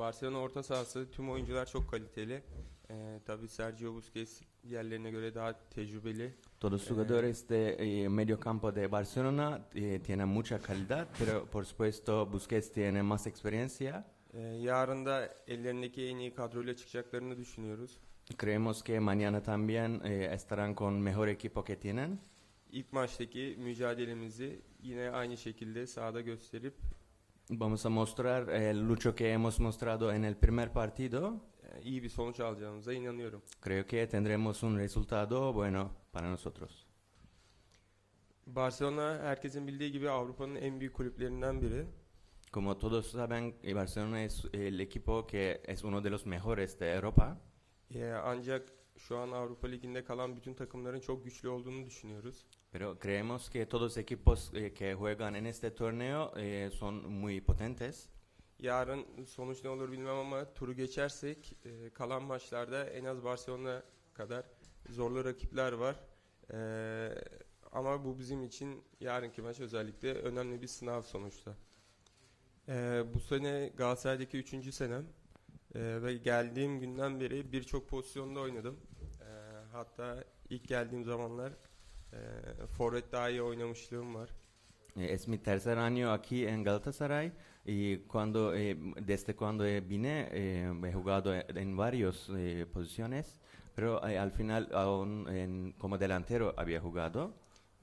Barcelona orta sahası tüm oyuncular çok kaliteli. Ee, tabii Sergio Busquets diğerlerine göre daha tecrübeli. Todos los jugadores de eh, medio campo de Barcelona eh, tienen mucha calidad, pero por supuesto Busquets tiene más experiencia. Ee, yarın da ellerindeki en iyi kadroyla çıkacaklarını düşünüyoruz. Creemos que mañana también eh, estarán con mejor equipo que tienen. İlk maçtaki mücadelemizi yine aynı şekilde sahada gösterip Vamos a mostrar el lucho que hemos mostrado en el primer partido. iyi bir sonuç alacağımıza inanıyorum. Creo que tendremos un resultado bueno para nosotros. Barcelona herkesin bildiği gibi Avrupa'nın en büyük kulüplerinden biri. Como todos saben, Barcelona es el equipo que es uno de los mejores de Europa. Ee, ancak şu an Avrupa Ligi'nde kalan bütün takımların çok güçlü olduğunu düşünüyoruz. Pero creemos que todos equipos eh, que juegan en este torneo eh, son muy potentes. Yarın sonuç ne olur bilmem ama turu geçersek e, kalan maçlarda en az Barcelona kadar zorlu rakipler var. Ama bu bizim için yarınki maç özellikle önemli bir sınav sonuçta. Bu sene Galatasaray'daki üçüncü senem Ee, ve geldiğim günden beri birçok pozisyonda oynadım. Ee, hatta ilk geldiğim zamanlar e, forvet daha iyi oynamışlığım var. Eh, es mi tercer año aquí en Galatasaray y cuando eh, desde cuando eh, vine eh, he jugado en varias posiciones, pero eh, al final aún en- como delantero había jugado.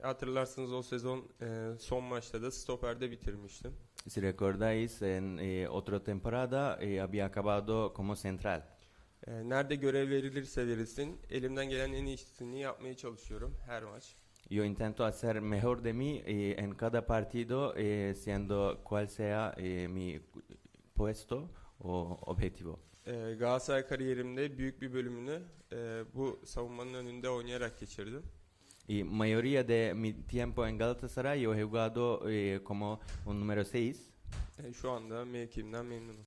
Hatırlarsınız o sezon e, son maçta da stoperde bitirmiştim. Si recordáis, en eh, otra temporada eh, había acabado como central. E, nerede görev verilirse verilsin elimden gelen en iyisini yapmaya çalışıyorum her maç. Yo intento hacer mejor de mí eh, en cada partido, eh, siendo cual sea eh, mi puesto o objetivo. E, Galatasaray kariyerimde büyük bir bölümünü e, bu savunmanın önünde oynayarak geçirdim. Y mayoría de mi tiempo en Galatasaray yo he jugado eh, como un número 6 E, şu anda mevkimden memnunum.